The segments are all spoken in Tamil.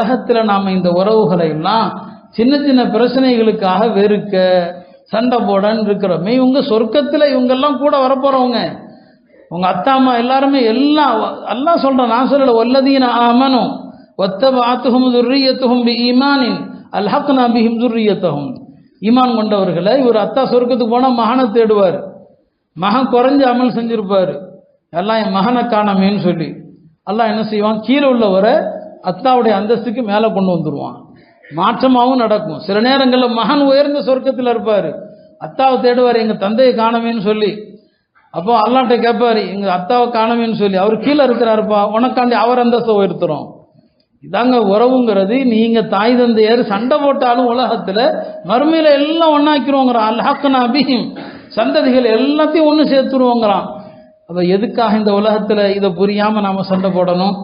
உலகத்தில் நாம் இந்த உறவுகளை எல்லாம் சின்ன சின்ன பிரச்சனைகளுக்காக வெறுக்க சண்டை போடன்னு இருக்கிறோமே. இவங்க சொர்க்கத்தில் இவங்கெல்லாம் கூட வரப்போகிறவங்க உங்க அத்தா அம்மா எல்லாருமே எல்லாம் எல்லாம் சொல்கிறேன் நான் சொல்லலை ஒல்லதீன ஆமனும் ஒத்த பாத்துகும் துர்ரியத்துகும் பி ஈமானின் அல்ஹத்னா பிஹிம் துர்ரியத்தகும் ஈமான் கொண்டவர்களை இவர் அத்தா சொர்க்கத்துக்கு போனால் மகனை தேடுவார். மகன் குறைஞ்ச அமல் செஞ்சிருப்பாரு. எல்லாம் என் மகனை காணமேன்னு சொல்லி. எல்லாம் என்ன செய்வான்? கீழே உள்ளவரை அத்தாவுடைய அந்தஸ்துக்கு மேலே கொண்டு வந்துடுவான் மாற்றமாகவும் நடக்கும். சில நேரங்களில் மகன் உயர்ந்த சொர்க்கத்தில் இருப்பார். அத்தாவை தேடுவார் எங்கள் தந்தையை காணமேன்னு சொல்லி. அப்போ அல்லாட்ட கேட்பார் எங்கள் அத்தாவை காணமேன்னு சொல்லி. அவர் கீழே இருக்கிறாருப்பா உனக்காண்டி அவர் அந்தஸ்தை உயர்த்துறோம். இதாங்க உறவுங்கிறது. நீங்க தாய் தந்தையர் சண்டை போட்டாலும் உலகத்துல மறுமையில எல்லாம் ஒன்னாக்கிருவோங்கிறான் அல்லாஹ்னா அபிஹிம் சந்ததிகள் எல்லாத்தையும் ஒன்று சேர்த்துருவோங்கிறான். அப்போ எதுக்காக இந்த உலகத்தில் இதை புரியாமல் நாம் சண்டை போடணும்?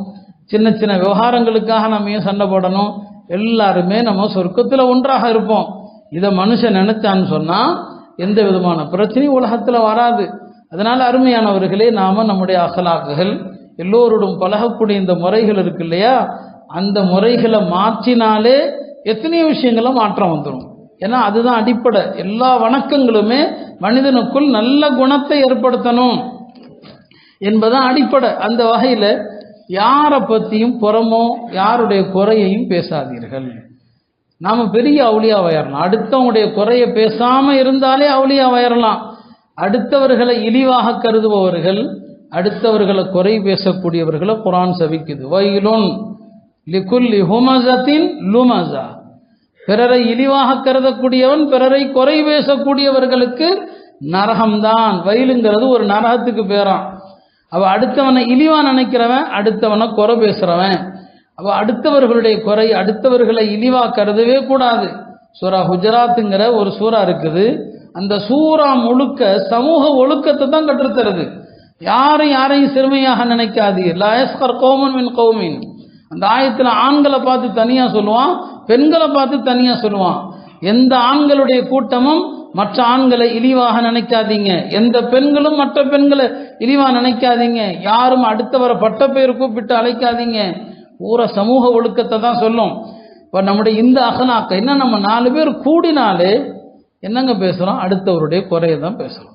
சின்ன சின்ன விவகாரங்களுக்காக நம்ம ஏன் சண்டை போடணும்? எல்லாருமே நம்ம சொர்க்கத்தில் ஒன்றாக இருப்போம். இதை மனுஷன் நினைச்சான்னு சொன்னால் எந்த விதமான பிரச்சனையும் உலகத்தில் வராது. அதனால் அருமையானவர்களே நாம் நம்முடைய அகலாக்குகள் எல்லோரோடும் பழகக்கூடிய இந்த முறைகள் இருக்கு இல்லையா? அந்த முறைகளை மாற்றினாலே எத்தனையோ விஷயங்கள மாற்றம் வந்துடும் ஏன்னா அதுதான் அடிப்படை. எல்லா வணக்கங்களுமே மனிதனுக்குள் நல்ல குணத்தை ஏற்படுத்தணும் என்பதான் அடிப்படை. அந்த வகையில் யாரை பற்றியும் புறமோ யாருடைய குறையையும் பேசாதீர்கள். நாம பெரிய அவுளியா வயரலாம் அடுத்தவங்களுடைய குறைய பேசாம இருந்தாலே அவுளியா வயரலாம் அடுத்தவர்களை இழிவாக கருதுபவர்கள் அடுத்தவர்களை குறை பேசக்கூடியவர்களை குரான் சபிக்குது வயலுன் லிகுல்லி ஹுமசத்தின் லுமசா பிறரை இழிவாக கருதக்கூடியவன் பிறரை குறை பேசக்கூடியவர்களுக்கு நரகம்தான். வயலுங்கிறது ஒரு நரகத்துக்கு பேரான் அவ அடுத்தவனை இழிவா நினைக்கிறவன் அடுத்தவனை குறை பேசுறவன். அவ அடுத்தவர்களுடைய குறை அடுத்தவர்களை இழிவா கருதவே கூடாது. சூரா குஜராத்துங்கிற ஒரு சூறா இருக்குது. அந்த சூறா முழுக்க சமூக ஒழுக்கத்தை தான் கற்றுத்தருது. யாரும் யாரையும் சிறுமையாக நினைக்காதீர். லயஸ்கர் கோமன் மின் கோமின். அந்த ஆயத்தில் ஆண்களை பார்த்து தனியாக சொல்லுவான் பெண்களை பார்த்து தனியாக சொல்லுவான். எந்த ஆண்களுடைய கூட்டமும் மற்ற ஆண்களை இழிவாக நினைக்காதீங்க. எந்த பெண்களும் மற்ற பெண்களை இழிவாக நினைக்காதீங்க. யாரும் அடுத்தவரை பட்ட பெயர் கூப்பிட்டு அழைக்காதீங்க. பூரா சமூக ஒழுக்கத்தை தான் சொல்லும். இப்போ நம்முடைய இந்த அகலாக்க என்ன நம்ம நாலு பேர் கூடினாலே என்னங்க பேசுகிறோம் அடுத்தவருடைய குறையை தான் பேசுகிறோம்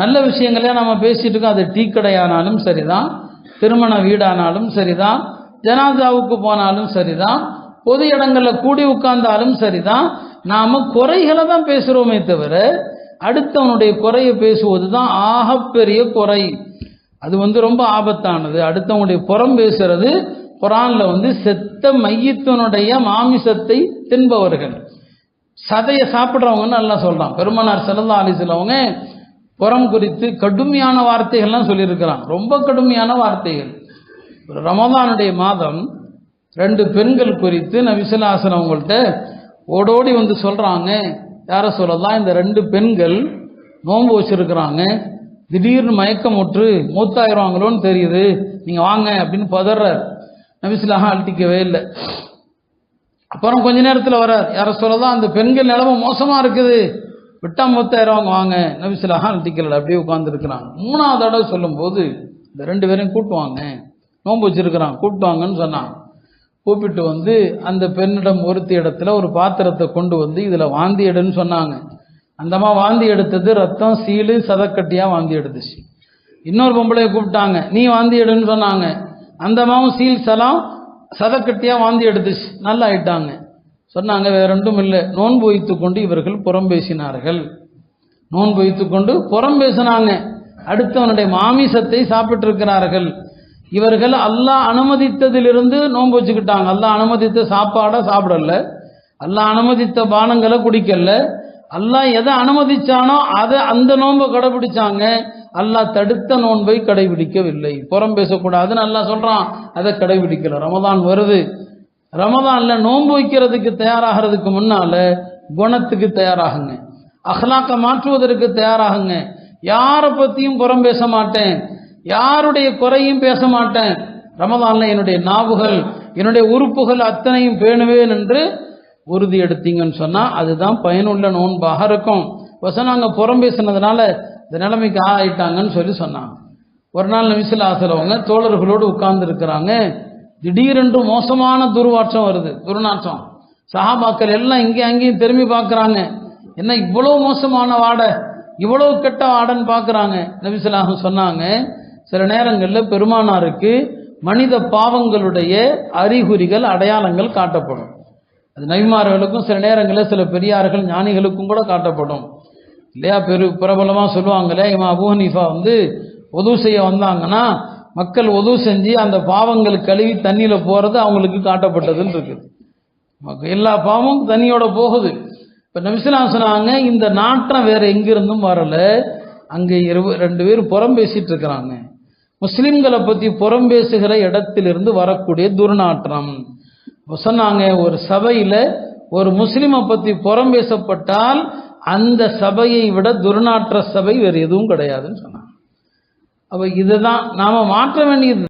நல்ல விஷயங்களே நம்ம பேசிகிட்டு இருக்கோம். அது டீ கடையானாலும் சரிதான். திருமண வீடானாலும் சரிதான். ஜனாதாவுக்கு போனாலும் சரிதான். பொது இடங்களில் கூடி உட்கார்ந்தாலும் சரிதான். நாம குறைகளை தான் பேசுகிறோமே தவிர அடுத்தவனுடைய குறையை பேசுவது தான் ஆகப்பெரிய குறை. அது வந்து ரொம்ப ஆபத்தானது. அடுத்தவனுடைய புறம் பேசுறது குரான்ல வந்து செத்த மையத்தினுடைய மாமிசத்தை தின்பவர்கள். சதையை சாப்பிட்றவங்கன்னு நல்லா சொல்றான். பெருமனார் செல்லல்லா அலிசிலவங்க புறம் குறித்து கடுமையான வார்த்தைகள்லாம் சொல்லியிருக்கிறான். ரொம்ப கடுமையான வார்த்தைகள். ரமதானுடைய மாதம் ரெண்டு பெண்கள் குறித்து நபிசுல்லாசன் அவங்கள்ட்ட ஓடோடி வந்து சொல்கிறாங்க யார சொல்லலாம் இந்த ரெண்டு பெண்கள் நோன்பு வச்சிருக்கிறாங்க திடீர்னு மயக்கம் முற்று மூத்தாயிருவாங்களோன்னு தெரியுது நீங்கள் வாங்க அப்படின்னு பதறார். நபிசுல்லாஹா அழட்டிக்கவே இல்லை. அப்புறம் கொஞ்ச நேரத்தில் வரார் யார சொல்லலாம் அந்த பெண்கள் நிலம மோசமாக இருக்குது விட்டா மூத்தாயிரவங்க வாங்க. நபிசுல்லாஹா அழட்டிக்கல அப்படியே உட்காந்துருக்கிறாங்க மூணாவது தடவை சொல்லும்போது இந்த ரெண்டு பேரையும் கூட்டுவாங்க நோன்பு வச்சிருக்கிறான் கூப்பிட்டுவாங்கன்னு சொன்னான் கூப்பிட்டு வந்து அந்த பெண்ணிடம் ஒருத்தி இடத்துல ஒரு பாத்திரத்தை கொண்டு வந்து இதில் வாந்தி எடுன்னு சொன்னாங்க. அந்தம்மா வாந்தி எடுத்தது ரத்தம் சீலு சதக்கட்டியாக வாந்தி எடுத்துச்சு. இன்னொரு பொம்பளையை கூப்பிட்டாங்க நீ வாந்தி எடுன்னு சொன்னாங்க. அந்த சீல் சலாம் சதக்கட்டியாக வாந்தி எடுத்துச்சு. நல்லா ஆயிட்டாங்க. சொன்னாங்க வேற ரெண்டும் இல்லை. நோன்பு வைத்து கொண்டு இவர்கள் புறம் பேசினார்கள். நோன்பு வைத்து கொண்டு புறம் பேசினாங்க. அடுத்தவனுடைய மாமிசத்தை சாப்பிட்டு இருக்கிறார்கள் இவர்கள் அல்லாஹ் அனுமதித்ததிலிருந்து நோன்பு வச்சுக்கிட்டாங்க. அல்லாஹ் அனுமதித்த சாப்பாடை சாப்பிடல. அல்லாஹ் அனுமதித்த பானங்களை குடிக்கல. அல்லாஹ் எதை அனுமதிச்சானோ அதை அந்த நோன்பை கடைபிடிச்சாங்க. அல்லாஹ் தடுத்த நோன்பை கடைபிடிக்கவில்லை. புறம் பேசக்கூடாதுன்னு அல்லாஹ் சொல்றான். அதை கடைபிடிக்கல. ரமதான் வருது. ரமதான்ல நோன்பு வைக்கிறதுக்கு தயாராகிறதுக்கு முன்னால குணத்துக்கு தயாராகுங்க. அஹ்லாக்க மாற்றுவதற்கு தயாராகுங்க. யாரை பத்தியும் புறம் பேச மாட்டேன். யாருடைய குறையும் பேச மாட்டேன். ரமதான்ல என்னுடைய நாவுகள் என்னுடைய உறுப்புகள் அத்தனையும் பேணுவேன் என்று உறுதி எடுத்தீங்கன்னு சொன்னால் அதுதான் பயனுள்ள நோன்பாக இருக்கும். வசனாங்க புறம் பேசினதுனால இந்த நிலைமைக்கு ஆகிட்டாங்கன்னு சொல்லி சொன்னாங்க. ஒரு நாள் நபிசுல்லா ஆசலவங்க தோழர்களோடு உட்கார்ந்து இருக்கிறாங்க திடீரென்று மோசமான துர்வாட்சம் வருது துர்நாற்றம். சஹாபாக்கள் எல்லாம் இங்கேயும் அங்கேயும் திரும்பி பார்க்குறாங்க. என்ன இவ்வளோ மோசமான வாடை இவ்வளோ கெட்ட வாடன்னு பார்க்குறாங்க. நபிசுல்லாஹு சொன்னாங்க சில நேரங்களில் பெருமானாருக்கு மனித பாவங்களுடைய அறிகுறிகள் அடையாளங்கள் காட்டப்படும். அது நபிமார்களுக்கும் சில நேரங்களில் சில பெரியார்கள் ஞானிகளுக்கும் கூட காட்டப்படும். இல்லையா? பெரு பிரபலமாக சொல்லுவாங்களே இமா அபுஹனீஃபா வந்து உதவு செய்ய வந்தாங்கன்னா மக்கள் உதவு செஞ்சு அந்த பாவங்கள் கழுவி தண்ணியில் போகிறது அவங்களுக்கு காட்டப்பட்டதுன்னு இருக்குது. எல்லா பாவமும் தண்ணியோட போகுது. இப்போ நபிசுலாம் சொன்னாங்க இந்த நாற்றம் வேற எங்கிருந்தும் வரல. அங்கே இரு ரெண்டு பேரும் புறம் பேசிட்டு இருக்கிறாங்க. முஸ்லிம்களை பற்றி புறம் பேசுகிற இடத்திலிருந்து வரக்கூடிய துர்நாற்றம். சொன்னாங்க ஒரு சபையில் ஒரு முஸ்லிமை பற்றி புறம் பேசப்பட்டால் அந்த சபையை விட துர்நாற்ற சபை வேறு எதுவும் கிடையாதுன்னு சொன்னாங்க. அப்போ இதுதான் நாம் மாற்ற வேண்டியது